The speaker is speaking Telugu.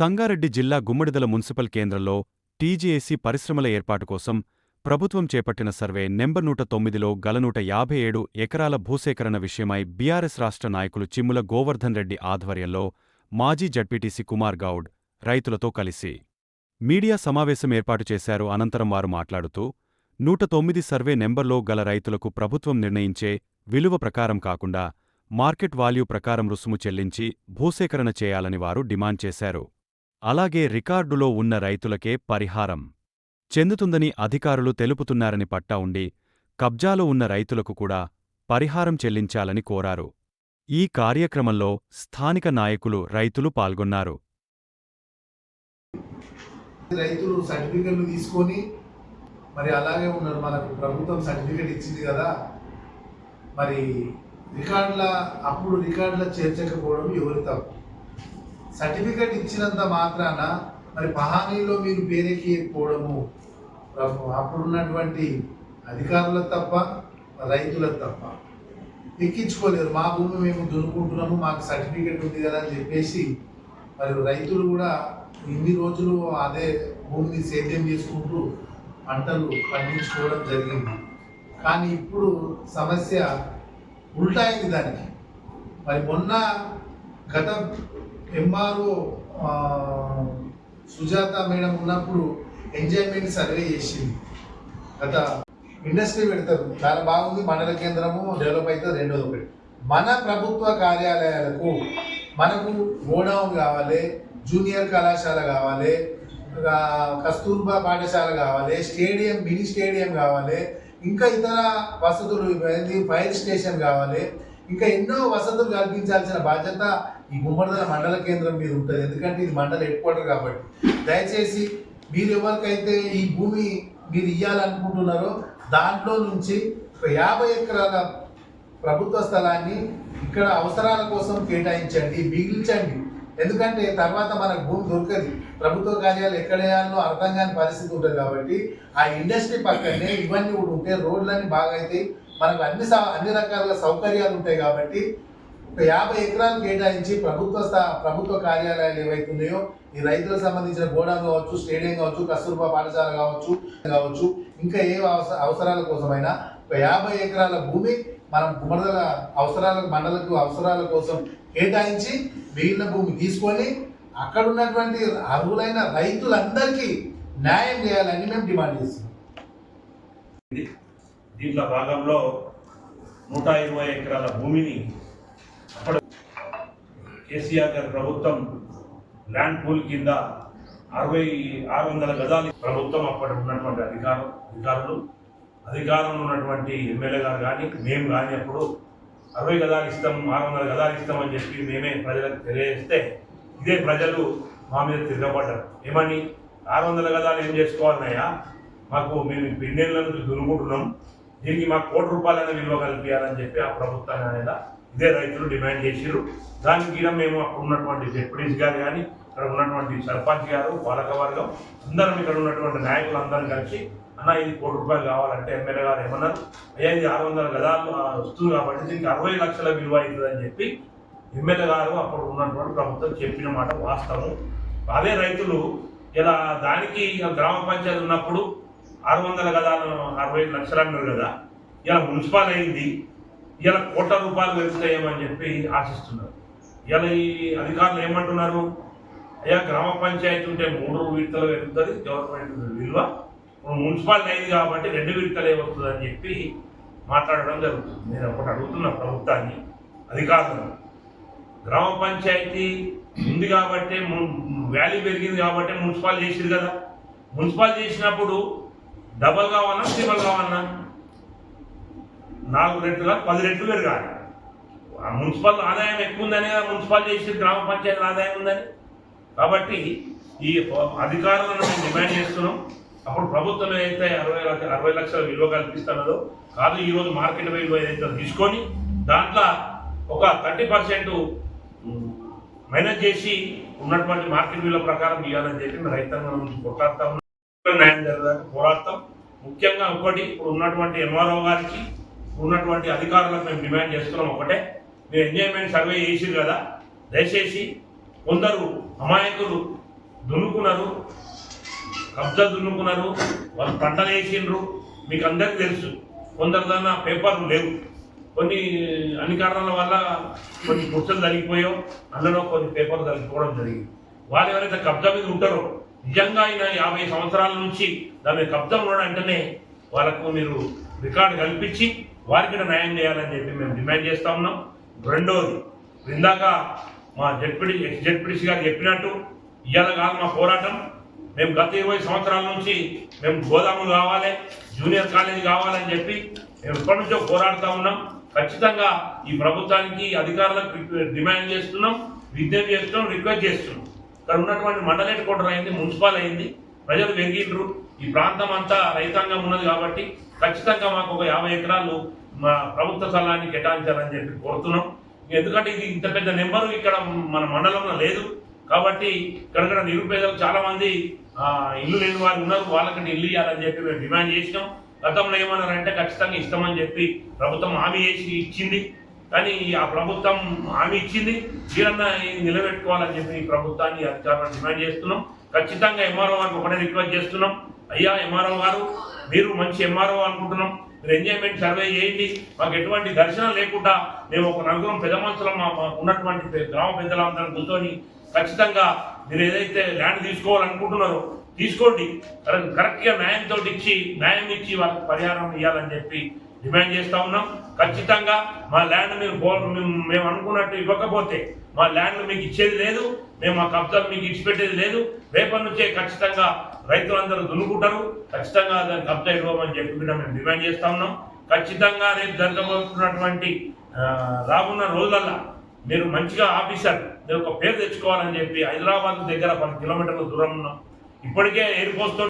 సంగారెడ్డి జిల్లా గుమ్మడిదల మున్సిపల్ కేంద్రంలో టీజీఏసీ పరిశ్రమల ఏర్పాటు కోసం ప్రభుత్వం చేపట్టిన సర్వే నెంబర్ నూట తొమ్మిదిలో గలనూట యాభై ఏడు ఎకరాల భూసేకరణ విషయమై బీఆర్ఎస్ రాష్ట్ర నాయకులు చిమ్ముల గోవర్ధన్ రెడ్డి ఆధ్వర్యంలో మాజీ జడ్పీటీసీ కుమార్ గౌడ్ రైతులతో కలిసి మీడియా సమావేశం ఏర్పాటు చేశారు. అనంతరం వారు మాట్లాడుతూ నూట తొమ్మిది సర్వే నెంబర్లో గల రైతులకు ప్రభుత్వం నిర్ణయించే విలువ ప్రకారం కాకుండా మార్కెట్ వాల్యూ ప్రకారం రుసుము చెల్లించి భూసేకరణ చేయాలని వారు డిమాండ్ చేశారు. అలాగే రికార్డులో ఉన్న రైతులకే పరిహారం. చెందుతుందని అధికారులు తెలుపుతున్నారని పట్టా ఉండి కబ్జాలో ఉన్న రైతులకు కూడా పరిహారం చెల్లించాలని కోరారు. ఈ కార్యక్రమంలో స్థానిక నాయకులు రైతులు పాల్గొన్నారు. రైతులు సర్టిఫికెట్లు తీసుకొని మరి అలాగే ఉన్నారు మనకు ప్రభుత్వం సర్టిఫికెట్ ఇచ్చింది కదా. మరి రికార్డుల అప్పుడు రికార్డుల చేర్చకపోవడం ఎవరి తప్పు? సర్టిఫికెట్ ఇచ్చినంత మాత్రాన మరి పహానీలో మీరు పేరెక్కిపోవడము అప్పుడున్నటువంటి అధికారులకు తప్ప రైతులకు తప్ప ఎక్కించుకోలేరు. మా భూమి మేము దున్నుకుంటున్నాము మాకు సర్టిఫికెట్ ఉంది కదా అని చెప్పేసి మరి రైతులు కూడా ఇన్ని రోజులు అదే భూమిని సేద్యం చేసుకుంటూ పంటలు పండించుకోవడం జరిగింది. కానీ ఇప్పుడు సమస్య ఉల్టా అయింది దానికి. మరి మొన్న గత ఎంఆర్ఓ సుజాత మేడం ఉన్నప్పుడు ఎంజాయ్మెంట్ సర్వే చేసింది. గత ఇండస్ట్రీ పెడతారు. చాలా బాగుంది. మండల కేంద్రము డెవలప్ అవుతుంది. రెండోది ఒకటి. మన ప్రభుత్వ కార్యాలయాలకు మనకు గోడౌన్ కావాలి జూనియర్ కళాశాల కావాలి కస్తూర్బా పాఠశాల కావాలి స్టేడియం మినీ స్టేడియం కావాలి ఇంకా ఇతర వసతులు ఫైర్ స్టేషన్ కావాలి ఇంకా ఎన్నో వసతులు కల్పించాల్సిన బాధ్యత ఈ గుమ్మడిదల మండల కేంద్రం మీద ఉంటుంది. ఎందుకంటే ఇది మండల హెడ్ క్వార్టర్ కాబట్టి. దయచేసి మీరు ఎవరికైతే ఈ భూమి మీరు ఇవ్వాలనుకుంటున్నారో దాంట్లో నుంచి ఒక యాభై ఎకరాల ప్రభుత్వ స్థలాన్ని ఇక్కడ అవసరాల కోసం కేటాయించండి మిగిల్చండి. ఎందుకంటే తర్వాత మనకు భూమి దొరకదు. ప్రభుత్వ కార్యాలు ఎక్కడేయాలో అర్థం కాని పరిస్థితి ఉంటుంది కాబట్టి ఆ ఇండస్ట్రీ పక్కనే ఇవన్నీ కూడా ఉంటే రోడ్లన్నీ బాగా అయితే మనకు అన్ని సౌ- అన్ని రకాల సౌకర్యాలు ఉంటాయి కాబట్టి ఒక యాభై ఎకరాలు కేటాయించి ప్రభుత్వ ప్రభుత్వ కార్యాలయాలు ఏవైతున్నాయో ఈ రైతులకు సంబంధించిన గోడౌన్ కావచ్చు స్టేడియం కావచ్చు కస్తూర్బా పాఠశాల కావచ్చు కావచ్చు ఇంకా ఏ అవసరాల కోసమైనా ఒక యాభై ఎకరాల భూమి మనం గుమ్మడదల అవసరాలకు మండలకు అవసరాల కోసం కేటాయించి మిగిలిన భూమి తీసుకొని అక్కడ ఉన్నటువంటి అర్హులైన రైతులందరికీ న్యాయం చేయాలని మేము డిమాండ్ చేస్తున్నాం. దీంట్లో భాగంలో నూట ఇరవై ఎకరాల భూమిని అప్పుడు కేసీఆర్ గారి ప్రభుత్వం ల్యాండ్ పూల్ కింద అరవై ఆరు వందల గజాలు ప్రభుత్వం అప్పటి ఉన్నటువంటి అధికారం అధికారులు అధికారంలో ఉన్నటువంటి ఎమ్మెల్యే గారు కానీ మేము కానీ అప్పుడు అరవై గదాలు ఇస్తాం ఆరు వందల గదాలు ఇస్తామని చెప్పి మేమే ప్రజలకు తెలియజేస్తే ఇదే ప్రజలు మా మీద తిరగబడ్డారు. ఏమని? ఆరు వందల గదాలు ఏం చేసుకోవాలన్నాయా మాకు మేము పిన్నెళ్ళ నుంచి దునుకుంటున్నాం దీనికి మాకు కోటి రూపాయలైనా విలువ కల్పించాలని చెప్పి ఆ ప్రభుత్వం అనేది ఇదే రైతులు డిమాండ్ చేసిరు దానికి కూడా మేము అక్కడ ఉన్నటువంటి డిప్యూటీస్ గారు కానీ ఇక్కడ ఉన్నటువంటి సర్పంచ్ గారు పాలక వర్గం అందరం ఇక్కడ ఉన్నటువంటి నాయకులు అందరం కలిసి అన్న ఇది కోటి రూపాయలు కావాలంటే ఎమ్మెల్యే గారు ఏమన్నారు? అయ్యా ఇది ఆరు వందల గదాలు వస్తుంది కాబట్టి దీనికి అరవై లక్షల విలువ అవుతుందని చెప్పి ఎమ్మెల్యే గారు అప్పుడు ఉన్నటువంటి ప్రభుత్వం చెప్పిన మాట వాస్తవం. అదే రైతులు ఇలా దానికి గ్రామ పంచాయతీ ఉన్నప్పుడు ఆరు వందల గదాలు అరవై లక్షలు అన్నారు కదా. ఇలా మున్సిపల్ అయింది. ఇలా కోట్ల రూపాయలు పెరుగుతాయేమని చెప్పి ఆశిస్తున్నారు. ఇలా ఈ అధికారులు ఏమంటున్నారు? అయ్యా గ్రామ పంచాయతీ ఉంటే మూడు విడతలు పెరుగుతుంది గవర్నమెంట్ విలువ. మున్సిపాలిటీ అయింది కాబట్టి రెండు విడతలే వస్తుంది అని చెప్పి మాట్లాడడం జరుగుతుంది. నేను ఒకటి అడుగుతున్నా ప్రభుత్వాన్ని అధికారులను. గ్రామ పంచాయతీ ఉంది కాబట్టి వ్యాల్యూ పెరిగింది కాబట్టి మున్సిపాల్ చేసింది కదా. మున్సిపాల్ చేసినప్పుడు డబల్ కావాలన్నా సింగల్ కావాలన్నా నాలుగు రెట్లు పది రెట్లు పెరగాలి మున్సిపల్ ఆదాయం ఎక్కువ ఉందని మున్సిపల్ చేసి గ్రామ పంచాయతీ ఆదాయం ఉందని. కాబట్టి ఈ అధికారులను మేము డిమాండ్ చేస్తున్నాం. అప్పుడు ప్రభుత్వం ఏదైతే అరవై లక్ష అరవై లక్షల విలువ కల్పిస్తున్నదో కాదు ఈరోజు మార్కెట్ విలువ ఏదైతే తీసుకొని దాంట్లో ఒక థర్టీ పర్సెంట్ మైనస్ చేసి ఉన్నటువంటి మార్కెట్ విలువ ప్రకారం ఇవ్వాలని చెప్పి మేము రైతాంగం నుంచి కొట్లాడుతా. న్యాయం జరగడానికి పోరాడతాం. ముఖ్యంగా ఒకటి ఇప్పుడు ఉన్నటువంటి ఎన్ఆర్ఓ గారికి ఉన్నటువంటి అధికారులకు మేము డిమాండ్ చేస్తున్నాం ఒకటే. మీరు ఎంజాయ్మెంట్ సర్వే చేసిరు కదా దయచేసి కొందరు అమాయకులు దున్నుకున్నారు కబ్జా దున్నుకున్నారు వాళ్ళు పంటలు వేసిండ్రు మీకు అందరికీ తెలుసు కొందరు దాని పేపర్లు లేవు. కొన్ని అన్ని కారణాల వల్ల కొన్ని గుర్తులు జరిగిపోయావు అందులో కొన్ని పేపర్లు జరిగిపోవడం జరిగింది. వాళ్ళు ఎవరైతే కబ్జా మీద ఉంటారో నిజంగా ఆయన యాభై సంవత్సరాల నుంచి దాని మీద ఉన్న వెంటనే అంటేనే వాళ్ళకు మీరు రికార్డు కల్పించి వారికి కూడా న్యాయం చేయాలని చెప్పి మేము డిమాండ్ చేస్తా ఉన్నాం. రెండోది ఇందాక మా జడ్పిడి ఎక్స్ జడ్పీడీసీ గారు చెప్పినట్టు ఇవాళ కాదు మా పోరాటం. మేము గత ఇరవై సంవత్సరాల నుంచి మేము గోదాములు కావాలి జూనియర్ కాలేజీ కావాలని చెప్పి మేము ఇప్పటి నుంచో పోరాడుతూ ఉన్నాం. ఖచ్చితంగా ఈ ప్రభుత్వానికి అధికారులకు డిమాండ్ చేస్తున్నాం విజ్ఞప్తి చేస్తున్నాం రిక్వెస్ట్ చేస్తున్నాం. ఇక్కడ ఉన్నటువంటి మండల హెడ్ క్వార్టర్ అయింది మున్సిపల్ అయింది. ప్రజలు పెరిగిండ్రు ఈ ప్రాంతం అంతా రైతాంగం ఉన్నది కాబట్టి ఖచ్చితంగా మాకు ఒక యాభై ఎకరాలు మా ప్రభుత్వ స్థలాన్ని కేటాయించాలని చెప్పి కోరుతున్నాం. ఎందుకంటే ఇది ఇంత పెద్ద నెంబరు ఇక్కడ మన మండలంలో లేదు. కాబట్టి ఇక్కడ నిరుపేదలు చాలామంది ఇల్లు లేని వారు ఉన్నారు. వాళ్ళకి ఇల్లు ఇవ్వాలని చెప్పి మేము డిమాండ్ చేసినాం. గతంలో ఏమన్నారంటే ఖచ్చితంగా ఇస్తామని చెప్పి ప్రభుత్వం హామీ చేసి ఇచ్చింది. కానీ ఆ ప్రభుత్వం హామీ ఇచ్చింది. వీరన్న నిలబెట్టుకోవాలని చెప్పి ఈ ప్రభుత్వాన్ని అధికారులను డిమాండ్ చేస్తున్నాం. ఖచ్చితంగా ఎంఆర్ఓ గారికి ఒకటే రిక్వెస్ట్ చేస్తున్నాం. అయ్యా ఎంఆర్ఓ గారు మీరు మంచి ఎంఆర్ఓ అనుకుంటున్నాం. మీరు ఎంజాయ్మెంట్ సర్వే చేయండి. మాకు ఎటువంటి దర్శనం లేకుండా మేము ఒక నలుగురం పెద్ద మనుషులం మాకు ఉన్నటువంటి గ్రామ పెద్దలందరం కూర్చొని ఖచ్చితంగా మీరు ఏదైతే ల్యాండ్ తీసుకోవాలనుకుంటున్నారో తీసుకోండి. కరెక్ట్ కరెక్ట్గా న్యాయంతో ఇచ్చి న్యాయం ఇచ్చి వాళ్ళకి పరిహారం ఇవ్వాలని చెప్పి డిమాండ్ చేస్తా ఉన్నాం. ఖచ్చితంగా మా ల్యాండ్ మీరు పో- మేము- మేము అనుకున్నట్టు ఇవ్వకపోతే మా ల్యాండ్ మీకు ఇచ్చేది లేదు మేము మా కబ్జాలు మీకు ఇచ్చిపెట్టేది లేదు. రేపటి నుంచే ఖచ్చితంగా రైతులందరూ దున్నుకుంటారు. ఖచ్చితంగా దాన్ని కబ్జా ఇవ్వమని చెప్పి కూడా మేము డిమాండ్ చేస్తా ఉన్నాం. ఖచ్చితంగా రేపు జరగబోతున్నటువంటి రాబోన్న రోజులల్లా రోజులల్లో మీరు మంచిగా ఆఫీసర్ మీరు ఒక పేరు తెచ్చుకోవాలని చెప్పి హైదరాబాద్ దగ్గర పది కిలోమీటర్ల దూరం ఉన్నాం. ఇప్పటికే ఎయిర్ పోస్ట్